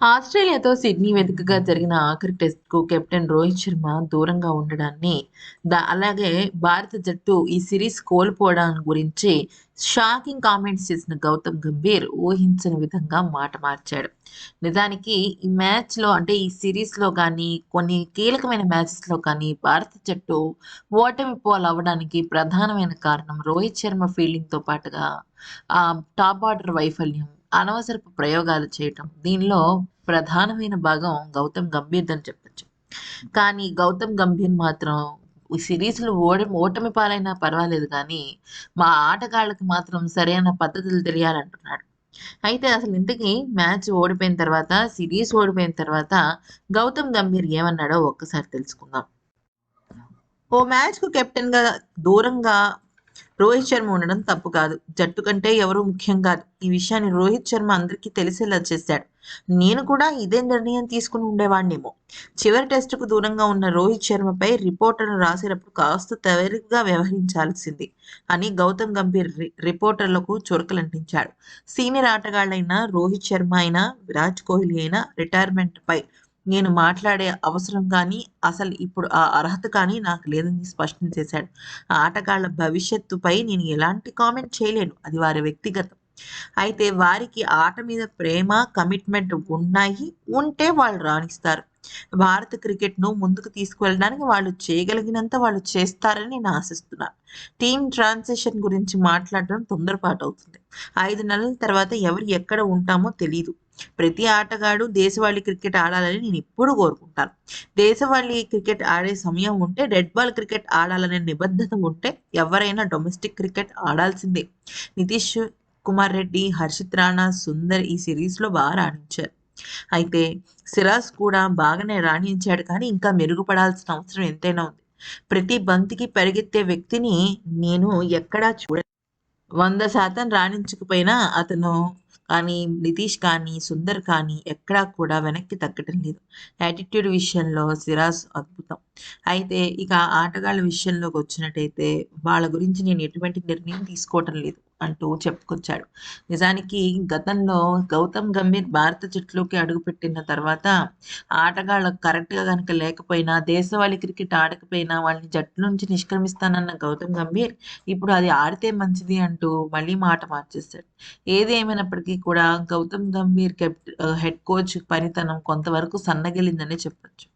ఆస్ట్రేలియాతో Sydney వేదికగా జరిగిన ఆఖరి టెస్ట్కు కెప్టెన్ రోహిత్ శర్మ దూరంగా ఉండడాన్ని అలాగే భారత జట్టు ఈ సిరీస్ కోల్పోవడం గురించి షాకింగ్ కామెంట్స్ చేసిన గౌతమ్ గంభీర్ ఊహించని విధంగా మాట మార్చాడు. నిజానికి ఈ మ్యాచ్లో అంటే ఈ సిరీస్లో కానీ కొన్ని కీలకమైన మ్యాచెస్లో కానీ భారత జట్టు ఓటమి అవ్వడానికి ప్రధానమైన కారణం రోహిత్ శర్మ ఫీల్డింగ్తో పాటుగా ఆ టాప్ ఆర్డర్ వైఫల్యం అనవసరపు ప్రయోగాలు చేయటం. దీనిలో ప్రధానమైన భాగం గౌతమ్ గంభీర్దని చెప్పచ్చు. కానీ గౌతమ్ గంభీర్ మాత్రం ఈ సిరీస్లో ఓడ ఓటమి పాలైనా పర్వాలేదు కానీ మా ఆటగాళ్ళకి మాత్రం సరైన పద్ధతులు తెలియాలంటున్నాడు. అయితే అసలు ఇంతకీ మ్యాచ్ ఓడిపోయిన తర్వాత సిరీస్ ఓడిపోయిన తర్వాత గౌతమ్ గంభీర్ ఏమన్నాడో ఒక్కసారి తెలుసుకుందాం. ఓ మ్యాచ్కు కెప్టెన్గా దూరంగా రోహిత్ శర్మ ఉండడం తప్పు కాదు. జట్టు కంటే ఎవరు ముఖ్యం కాదు. ఈ విషయాన్ని రోహిత్ శర్మ అందరికీ తెలిసేలా చేశాడు. నేను కూడా ఇదే నిర్ణయం తీసుకుని ఉండేవాడినేమో చివరి టెస్టుకు దూరంగా ఉన్న రోహిత్ శర్మపై రిపోర్టర్లు రాసేటప్పుడు కాస్త తేలిగ్గా వ్యవహరించాల్సింది అని గౌతమ్ గంభీర్ రిపోర్టర్లకు చురకలంటించాడు. సీనియర్ ఆటగాళ్ళైన రోహిత్ శర్మ అయినా విరాట్ కోహ్లీ అయినా రిటైర్మెంట్పై నేను మాట్లాడే అవసరం కానీ అసలు ఇప్పుడు ఆ అర్హత కానీ నాకు లేదని స్పష్టం చేశాడు. ఆ ఆటగాళ్ళ భవిష్యత్తుపై నేను ఎలాంటి కామెంట్ చేయలేను. అది వారి వ్యక్తిగతం. అయితే వారికి ఆట మీద ప్రేమ కమిట్మెంట్ ఉన్నాయి. ఉంటే వాళ్ళు రాణిస్తారు. భారత క్రికెట్ను ముందుకు తీసుకువెళ్ళడానికి వాళ్ళు చేయగలిగినంత వాళ్ళు చేస్తారని నేను ఆశిస్తున్నాను. టీమ్ ట్రాన్సిషన్ గురించి మాట్లాడడం తొందరపాటు అవుతుంది. ఐదు నెలల తర్వాత ఎవరు ఎక్కడ ఉంటామో తెలియదు ప్రతి ఆటగాడు దేశవాళీ క్రికెట్ ఆడాలని నేను ఎప్పుడు కోరుకుంటాను. దేశవాళీ క్రికెట్ ఆడే సమయం ఉంటే రెడ్ బాల్ క్రికెట్ ఆడాలనే నిబద్ధత ఉంటే ఎవరైనా డొమెస్టిక్ క్రికెట్ ఆడాల్సిందే. నితీష్ కుమార్ రెడ్డి హర్షిత్ రాణా సుందర్ ఈ సిరీస్లో బాగా రాణించారు. అయితే సిరాజ్ కూడా బాగానే రాణించాడు కానీ ఇంకా మెరుగుపడాల్సిన అవసరం ఎంతైనా ఉంది. ప్రతి బంతికి పరిగెత్తే వ్యక్తిని నేను ఎక్కడా చూడ వంద శాతం రాణించకపోయినా అతను కానీ నితీష్ కానీ సుందర్ కానీ ఎక్కడా కూడా వెనక్కి తగ్గటం లేదు. యాటిట్యూడ్ విషయంలో సిరాజ్ అద్భుతం. అయితే ఇక ఆటగాళ్ళ విషయంలోకి వచ్చినట్టయితే వాళ్ళ గురించి నేను ఎటువంటి నిర్ణయం తీసుకోవటం లేదు. అంటూ చెప్పుకొచ్చాడు. నిజానికి గతంలో గౌతమ్ గంభీర్ భారత జట్టులోకి అడుగుపెట్టిన తర్వాత ఆటగాళ్ళు కరెక్ట్గా కనుక లేకపోయినా దేశవాళీ క్రికెట్ ఆడకపోయినా వాళ్ళని జట్టు నుంచి నిష్క్రమిస్తానన్న గౌతమ్ గంభీర్ ఇప్పుడు అది ఆడితే మంచిది అంటూ మళ్ళీ మాట మార్చేస్తాడు ఏది ఏమైనప్పటికీ కూడా గౌతమ్ గంభీర్ కెప్ట్ హెడ్ కోచ్ పనితనం కొంతవరకు సన్నగిలిందనే చెప్పొచ్చు.